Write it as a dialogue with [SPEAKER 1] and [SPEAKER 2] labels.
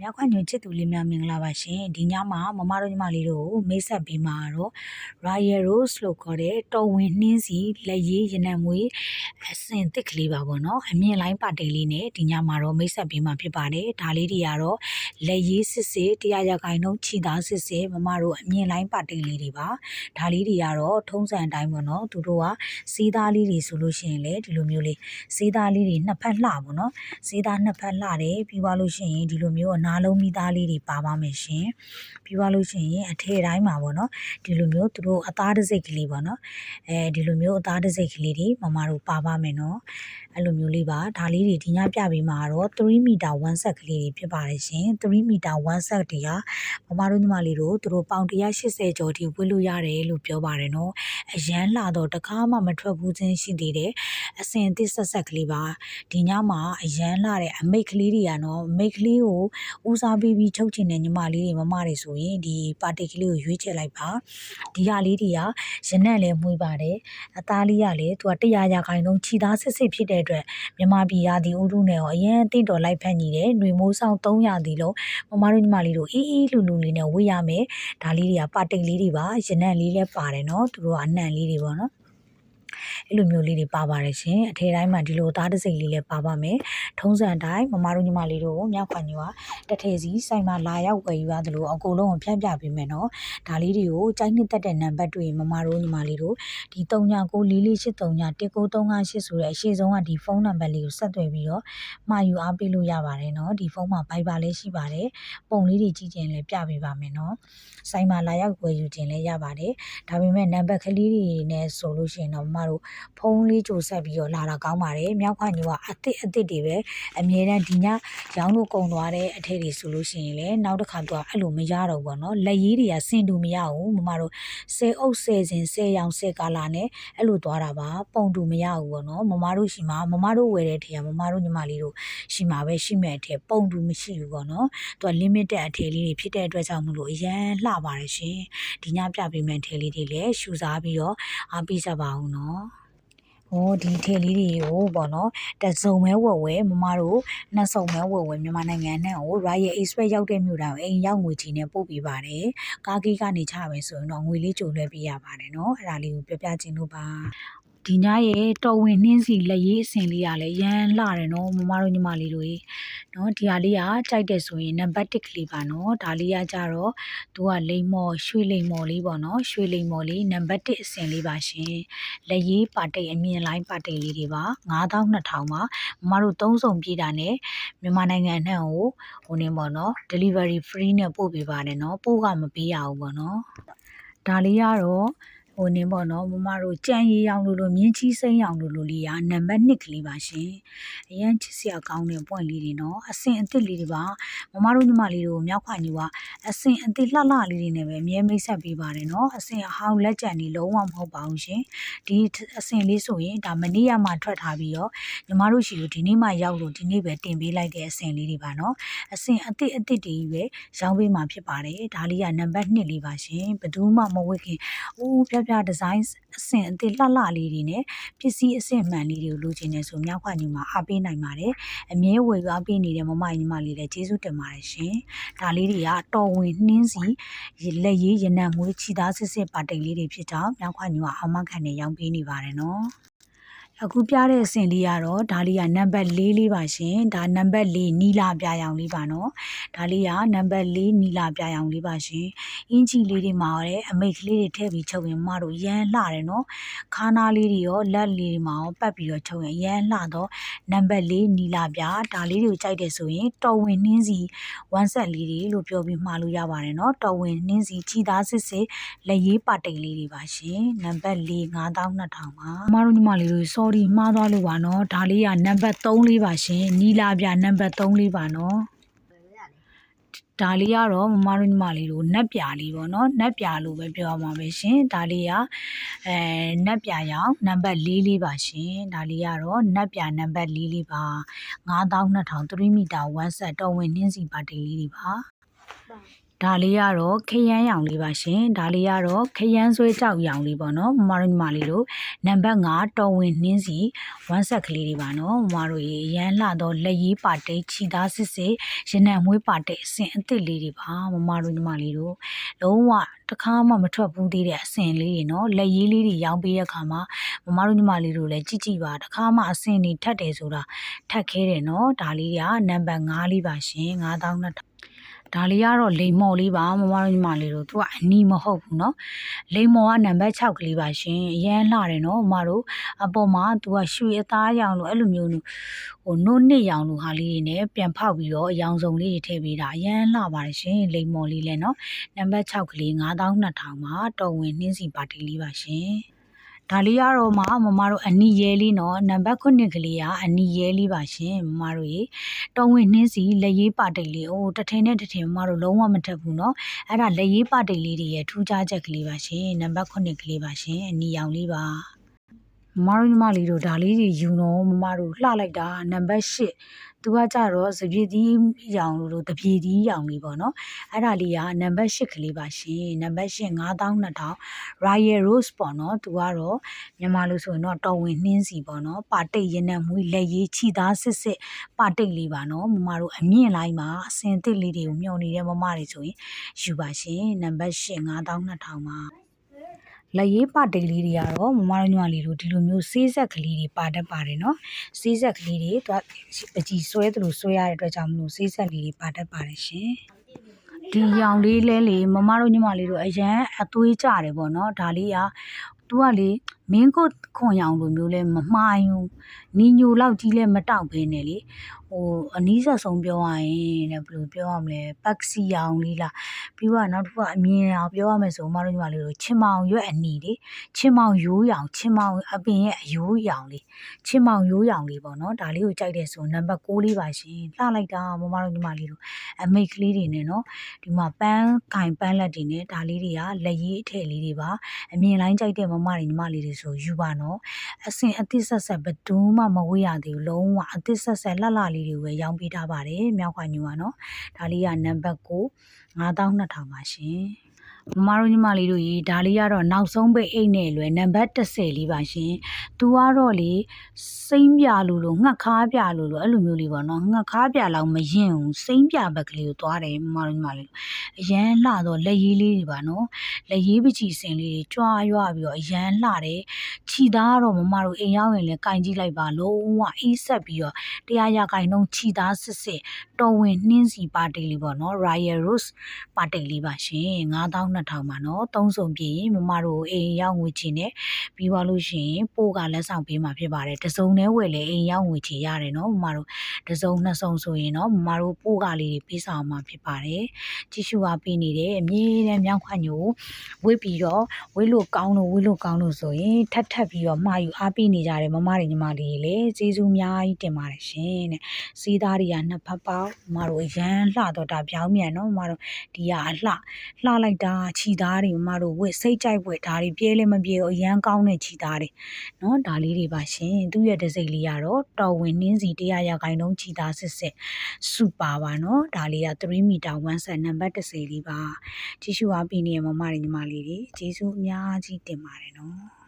[SPEAKER 1] မြောက်ခွညွန်ချစ်သူလေးများမင်္ဂလာပါရှင်ဒီညမှာမမတို့ညီမလေးတို့ကိုမိတ်ဆက်ပေးမှာတော့ Royal Rose လို့ခေါ်တဲ့တော်ဝင်နှင်းစီလက်ရည်ရနံ့မွေးအစင်တစ်ကလေးပါပေါ့နော်အမြင့်လိုင်းပါတိတ်လေးနဲ့ဒီညမှာတော့မိတ်ဆက်ပေးမှာဖြစ်ပါတယ်ဒါလေးတွေကတော့လက်ရည်စစ်စစ်တရားရခိုင်နှုန်းခြိသားစစ်စစ်မမတို့အမြင့်လိုင်းပါတိတ်လေးတွေပါဒါလေးတွေကတော့ထုံးစံအတိုင်းပေါ့နော်သူတို့ကစီးသားလေးတွေဆိုလို့ရှိရင်လေဒီလိုမျိုးလေးစီးသားလေးတွေနှစ်ဖက်လှပေါ့နော်စီးသားနှစ်ဖက်လှတယ်ပြီးသွားလို့ရှိရင်ဒီလိုမျိုးအနာလုံးမိသားလေးတွေပါပါမယ်ရှင်ပြီးသွားလို့ရှိရင်အထည်တိုင်းမှာပေါ့နော်ဒီလိုမျိုးသူတို့အသားတစ်စိတ်ကလေးပေါ့နော်အဲဒီလိုမျိုးအသားတစ်စိတ်ကလေးတွေမမတို့ပါပါမယ်နော်အဲ့လိုမျိုးလေးပါဒါလေးတွေဒီညပြပေးမှာတော့3မီတာ1ဆက်ကလေးတွေဖြစ်ပါတယ်ရှင်3မီတာ1ဆက်တွေကမမတို့ညီမလေးတို့သူတို့ပေါင်180ကျော်ထိဝတ်လို့ရတယ်လို့ပြောပါတယ်နော်အရန်လာတော့တကားမှမထွက်ဘူးချင်းရှိသေးတယ်အစင်အသစ်ဆက်ဆက်ကလေးပါဒီညမှာအရန်လာတဲ့အမိတ်ကလေးတွေကနော်မိတ်ကလေးကိုဦးစားပေးပြီးချုပ်ချင်တဲ့ညီမလေးတွေမမတွေဆိုရင်ဒီပါတီကလေးကိုရွေးချယ်လိုက်ပါဒီဟာလေးတွေကရနက်လည်းမွေးပါတယ်အသားလေးကလည်းသူက100ရာခိုင်နှုန်းခြိသားစစ်စစ်ဖြစ်တဲ့အတွက်မြမပြည်ရာဒီဥရုနဲ့ရောအရင်တင့်တော်လိုက်ဖက်ညီတယ်ຫນွေမိုးဆောင်300ဒီလုံးမမတို့ညီမလေးတို့အေးအေးလူလူလေးနဲ့ဝေးရမယ်ဒါလေးတွေကပါတိတ်လေးတွေပါရနက်လေးလည်းပါတယ်နော်သူတို့ကအနှံ့လေးတွေပေါ့နော် အဲ့လိုမျိုးလေးတွေပါပါတယ်ရှင်အထဲတိုင်းမှာဒီလိုသားတစိမ့်လေးလည်းပါပါမယ်ထုံးစံတိုင်းမမတို့ညီမလေးတို့ကိုမြောက်ခွန်ကြီးကတထဲစီစိုက်မှာလာရောက်ဝယ်ယူရတယ်လို့အကုန်လုံးကိုဖြန့်ပြပေးမယ်နော်ဒါလေးတွေကိုကြိုက်နှစ်သက်တဲ့နံပါတ်တွေမမတို့ညီမလေးတို့ဒီ3994483938ဆိုတဲ့အရှိဆုံးကဒီဖုန်းနံပါတ်လေးကိုဆက်သွယ်ပြီးတော့မှာယူအားပေးလို့ရပါတယ်နော်ဒီဖုန်းမှာ Viber လည်းရှိပါတယ်ပုံလေးတွေကြည့်ခြင်းလည်းပြပေးပါမယ်နော်စိုက်မှာလာရောက်ဝယ်ယူခြင်းလည်းရပါတယ်ဒါပေမဲ့နံပါတ်ကလေးတွေနဲ့ဆိုလို့ရှိရင်တော့မမတို့ဖုန်းလေးကြိုဆက်ပြီးတော့လာတာကောင်းပါတယ်မြောက်ခွညိုကအစ်စ်အစ်စ်တွေပဲအမြဲတမ်းဒီညရောင်းလို့ကုန်သွားတဲ့အထည်တွေဆိုလို့ရှိရင်လည်းနောက်တစ်ခါတော့အဲ့လိုမရတော့ဘူးပေါ့နော်လက်ရည်တွေကစင်တူမရဘူးမမတို့ဆဲအုပ်ဆဲစဉ်ဆဲရောင်ဆဲကာလာနဲ့အဲ့လိုသွားတာပါပုံတူမရဘူးပေါ့နော်မမတို့ရှိမှာမမတို့ဝယ်တဲ့ထည်ကမမတို့ညီမလေးတို့ရှိမှာပဲရှိမဲ့အထည်ပုံတူမရှိဘူးပေါ့နော်သူက limited အထည်လေးတွေဖြစ်တဲ့အတွက်ကြောင့်မလို့အရန်လှပါတယ်ရှင်ဒီညပြပေးမယ့်ထည်လေးတွေလည်းရှူစားပြီးတော့အားပေးကြပါဦးနော် ဟိုဒီထည်လေးတွေကိုပေါ့နော်တစုံမဲဝယ်ဝယ်မမတို့နှစ်စုံမဲဝယ်ဝယ်မြန်မာနိုင်ငံနဲ့ဟို Royal Express ရောက်တဲ့မြို့တိုင်းအိမ်ရောက်ငွေကြီးနဲ့ပို့ပေးပါတယ်ကားကြီးကနေချမယ်ဆိုရင်တော့ငွေလေးကြိုလွှဲပေးရပါတယ်နော်အဲ့ဒါလေးကိုပြောပြခြင်းလို့ပါဒီညရဲ့တော်ဝင်နှင်းစီလက်ရေးအစင်လေးကလည်းရမ်းလှတယ်နော်မမတို့ညီမလေးတို့ရေ နော်ဒီဟာလေးကကြိုက်တယ်ဆိုရင်နံပါတ်1ကလေးပါနော်ဒါလေးကကြတော့သူကလိမ္မော်ရွှေလိမ္မော်လေးပေါ့နော်ရွှေလိမ္မော်လေးနံပါတ်1အစင်လေးပါရှင်လက်ရေးပါတိတ်အမြင့်လိုင်းပါတိတ်လေးတွေပါ9200ပါမမတို့သုံးစုံပြေးတာနဲ့မြန်မာနိုင်ငံနှံ့ကိုဟိုနေပေါ့နော် delivery free နဲ့ပို့ပေးပါတယ်နော်ပို့ကမပေးရဘူးပေါ့နော်ဒါလေးကတော့ ဟိုနေပေါ့နော်မမတို့ကြံရီရောင်လို့လို့မြင်းချီစိမ့်ရောင်လို့လို့လေးကနံပါတ်1ကလေးပါရှင်အရန်ချစ်စရာကောင်းတဲ့ပွင့်လေးတွေနော်အစင်အစ်စ်လေးတွေပါမမတို့ညီမလေးတို့မြောက်ခွညူကအစင်အစ်စ်လှလှလေးတွေနဲ့ပဲအမြဲမိတ်ဆက်ပေးပါတယ်နော်အစင်အဟောင်းလက်ကျန်လေးလုံးဝမဟုတ်ပါဘူးရှင်ဒီအစင်လေးဆိုရင်ဒါမနေ့ကမှထွက်ထားပြီးတော့ညီမတို့ရှိလို့ဒီနေ့မှရောက်လို့ဒီနေ့ပဲတင်ပေးလိုက်တဲ့အစင်လေးတွေပါနော်အစင်အစ်စ်အစ်စ်တွေကြီးပဲရောင်းပေးမှာဖြစ်ပါတယ်ဒါလေးကနံပါတ်2လေးပါရှင်ဘယ်သူမှမဝတ်ခင်အိုးပြပြဒီဇိုင်းအဆင့်အသစ်လှလှလေးတွေနဲ့ပစ္စည်းအဆင့်မှန်လေးတွေကိုလိုချင်နေဆိုမြောက်ခွညူမှာအားပေးနိုင်ပါတယ်အမြဲဝယ်အားပေးနေတဲ့မမညီမလေးလည်းကျေးဇူးတင်ပါတယ်ရှင်ဒါလေးတွေကတော်ဝင်နှင်းစီလက်ရေးရနံ့မွေးခြိသားစစ်စစ်ပါတိတ်လေးတွေဖြစ်တော့မြောက်ခွညူကအောင်မခံနေရောင်းပေးနေပါတယ်နော် အခုပြတဲ့အဆင့်လေးကတော့ဒါလေးကနံပါတ်၄လေးပါရှင်ဒါနံပါတ်၄နီလာပြာရောင်လေးပါနော်ဒါလေးကနံပါတ်၄နီလာပြာရောင်လေးပါရှင်အင်ဂျီလေးတွေမှာလည်းအမိတ်ကလေးတွေထည့်ပြီးချုပ်ရင်မတို့ရမ်းလှတယ်နော်ခါနာလေးတွေရောလက်လေးတွေမှာရောပတ်ပြီးတော့ချုပ်ရင်ရမ်းလှတော့နံပါတ်၄နီလာပြာဒါလေးတွေကိုကြိုက်တယ်ဆိုရင်တော်ဝင်နှင်းစီဝမ်းဆက်လေးတွေလို့ပြောပြီးမှားလို့ရပါတယ်နော်တော်ဝင်နှင်းစီခြိသားစစ်စစ်လက်ရေးပါတိတ်လေးတွေပါရှင်နံပါတ်၄9200ပါအမတို့ညီမလေးတို့ sorry မှားသွားလို့ပါနော်ဒါလေးကနံပါတ်3လေးပါရှင်နီလာပြနံပါတ်3လေးပါနော်ဒါလေးကတော့မမတို့ညီမလေးတို့နက်ပြာလေးပေါ့နော်နက်ပြာလို့ပဲပြောရမှာပဲရှင်ဒါလေးကအဲနက်ပြာရောင်နံပါတ်4လေးပါရှင်ဒါလေးကတော့နက်ပြာနံပါတ်4လေးပါ9200 3မီတာ1ဆက်တော်ဝင်နှင်းစီပါတိတ်လေးတွေပါ ဒါလေးကတော့ခရမ်းရောင်လေးပါရှင်ဒါလေးကတော့ခရမ်းဆွဲကြောက်ရောင်လေးပေါ့နော်မမတို့ညီမလေးတို့နံပါတ်5တော်ဝင်နှင်းစီဝမ်းဆက်ကလေးတွေပါနော်မမတို့ရေရမ်းလှတော့လက်ရေးပါတိတ်ခြိသားစစ်စစ်ရနံမွေးပါတိတ်အစင်အစ်စ်လေးတွေပါမမတို့ညီမလေးတို့လုံးဝတစ်ခါမှမထွက်ဘူးသေးတဲ့အစင်လေးတွေနော်လက်ရေးလေးတွေရောင်းပေးတဲ့အခါမှာမမတို့ညီမလေးတို့လည်းကြည့်ကြည့်ပါတစ်ခါမှအစင်တွေထက်တယ်ဆိုတာထက်ခဲတယ်နော်ဒါလေးကနံပါတ်5လေးပါရှင်9000နဲ့ ဒါလေးကတော့လိမ်မော်လေးပါမမတို့ညီမလေးတို့သူကအနီးမဟုတ်ဘူးเนาะလိမ်မော်ကနံပါတ်6ကလေးပါရှင်အရန်လှတယ်เนาะမမတို့အပေါ်မှာသူကရွှေအသားရောင်လို့အဲ့လိုမျိုးဟိုနို့နှစ်ရောင်လိုဟာလေးတွေနဲ့ပြန်ဖောက်ပြီးတော့အယောင်စုံလေးတွေထည့်ပေးတာအရန်လှပါတယ်ရှင်လိမ်မော်လေးလဲเนาะနံပါတ်6ကလေး9200မှာတော်ဝင်နှင်းစီပါတီလေးပါရှင် ဒါလေးကတော့မှမမတို့အနီရဲလေးနော်နံပါတ်9ကလေးကအနီရဲလေးပါရှင်မမတို့ရေတုံးဝင်နှင်းစီလက်ရေးပါတိတ်လေးဟိုတထင်းနဲ့တထင်းမမတို့လုံးဝမထက်ဘူးနော်အဲ့ဒါလက်ရေးပါတိတ်လေးတွေရဲ့ထူးခြားချက်ကလေးပါရှင်နံပါတ်9ကလေးပါရှင်အနီရောင်လေးပါ မမတို့ညီမလေးတို့ဒါလေးတွေယူတော့မမတို့လှလိုက်တာနံပါတ်8သူကကြတော့စပြည့်သီးရောင်လို့တပြေသီးရောင်လေးပေါ့နော်အဲ့ဒါလေးကနံပါတ်8ကလေးပါရှင်နံပါတ်8 9200 Royal Rose ပေါ့နော်သူကတော့မြန်မာလို့ဆိုရင်တော့တော်ဝင်နှင်းစီပေါ့နော်ပါတိတ်ရနံမွေးလက်ရေးခြိသားစစ်စစ်ပါတိတ်လေးပါနော်မမတို့အမြင့်လိုက်မှာအစင်တစ်လေးတွေကိုမျှော်နေတဲ့မမတွေဆိုရင်ယူပါရှင်နံပါတ်8 9200ပါ လက်ရေးပါတိတ်လေးတွေကတော့မမတို့ညီမလေးတို့ဒီလိုမျိုးစေးဆက်ကလေးတွေပါတတ်ပါတယ်နော်စေးဆက်ကလေးတွေသူပကြီးဆွဲသလိုဆွဲရတဲ့အတွက်ကြောင့်မလို့စေးဆက်လေးတွေပါတတ်ပါတယ်ရှင်ဒီရောင်လေးလဲလေမမတို့ညီမလေးတို့အရန်အသွေးကြတယ်ပေါ့နော်ဒါလေးကသူကလေမင်းကိုခွန်ရောင်လိုမျိုးလဲမမှားယူနီညိုလောက်ကြီးလဲမတောက်ဘဲနဲ့လေဟိုအနီးဆက်ဆုံးပြောရရင်လည်းဘယ်လိုပြောရမလဲပတ်စီရောင်လေးလားပြီးတော့နောက်တစ်ခုကအမြင်အောင်ပြောရမယ်ဆိုမတို့ညီမလေးတို့ချင်းမောင်ရွက်အနီလေချင်းမောင်ရိုးရောင်ချင်းမောင်အပင်ရဲ့အယိုးရောင်လေးချင်းမောင်ရိုးရောင်လေးပေါ့နော်ဒါလေးကိုကြိုက်တယ်ဆိုနံပါတ်6လေးပါရှင်လှလိုက်တာမမတို့ညီမလေးတို့အမိတ်ကလေးတွေနဲ့နော်ဒီမှာပန်းကင်ပန်းလက်တွေနဲ့ဒါလေးတွေကလက်ရည်အထည်လေးတွေပါအမြင်လိုင်းကြိုက်တဲ့မမတွေညီမလေးတွေဆိုယူပါနော်အစင်အသစ်ဆက်ဆက်ဘယ်သူမှမဝေးရသေးဘူးလုံးဝအသစ်ဆက်ဆက်လှလှလေးတွေပဲရောင်းပေးထားပါတယ်မြောက်ခွာညူပါနော်ဒါလေးကနံပါတ်9 9200ပါရှင် မမတို့ညီမလေးတို့ရေဒါလေးကတော့နောက်ဆုံးပိတ်အိတ်နဲ့လွယ်နံပါတ်30လေးပါရှင်။ तू ကတော့လေစိမ့်ပြလို့လို့ငှက်ခါးပြလို့လို့အဲ့လိုမျိုးလေးပေါ့နော်။ငှက်ခါးပြလောက်မရင်ဘူးစိမ့်ပြဘက်ကလေးကိုသွားတယ်မမတို့ညီမလေးတို့။အရန်လှတော့လက်ရေးလေးတွေပါနော်။လက်ရေးပချီစင်လေးတွေကြွားရွာပြီးတော့အရန်လှတယ်။ခြီသားကတော့မမတို့အိမ်ရောက်ရင်လည်းကင်ကြည့်လိုက်ပါလုံးဝအေးဆက်ပြီးတော့တရားရကင်နှုံးခြီသားစစ်စစ်တော်ဝင်နှင်းစီပါတိတ်လေးပေါ့နော် Royal Rose ပါတိတ်လေးပါရှင်9200ပါနော်သုံးစုံပြည့်မမတို့အိမ်ရောက်ငွေချင်နဲ့ပြီးသွားလို့ရှိရင်ပို့ကလက်ဆောင်ပေးမှာဖြစ်ပါတယ်တစုံနဲ့ဝယ်လေအိမ်ရောက်ငွေချင်ရတယ်နော်မမတို့တစုံနှစ်စုံဆိုရင်တော့မမတို့ပို့ကလေးတွေပေးဆောင်မှာဖြစ်ပါတယ်ကြည့်ရှုအားပေးနေတယ်အမြဲတမ်းမြောက်ခွညိုဝေးပြီးတော့ဝေးလို့ကောင်းလို့ဝေးလို့ကောင်းလို့ဆိုရင်ထပ်ထပ်ပြီးတော့မှာယူအားပေးနေကြတယ်မမတွေညီမတွေလေကျေးဇူးအများကြီးတင်ပါတယ်ရှင်တဲ့စီးသားတွေကနှစ်ဖက်ပေါက်မမတို့အရန်လှတော့တာပြောင်းမြန်နော်မမတို့ဒီကအလှလှလိုက်တာခြီသားတွေမမတို့ဝစ်စိတ်ကြိုက်ွယ်ဒါတွေပြဲလည်းမပြဲဘူးအရန်ကောင်းတဲ့ခြီသားတွေနော်ဒါလေးတွေပါရှင်သူ့ရဲ့တစိမ့်လေးကတော့တော်ဝင်နှင်းစီ100ရာခိုင်နှုန်းခြီသားစစ်စစ်စူပါပါနော်ဒါလေးက3မီတာ1ဆက်နံပါတ်30လေးပါကြည့်ရှုအားပေးနေရမမတွေညီမလေးတွေကျေးဇူးအများကြီးတင်ပါတယ်နော်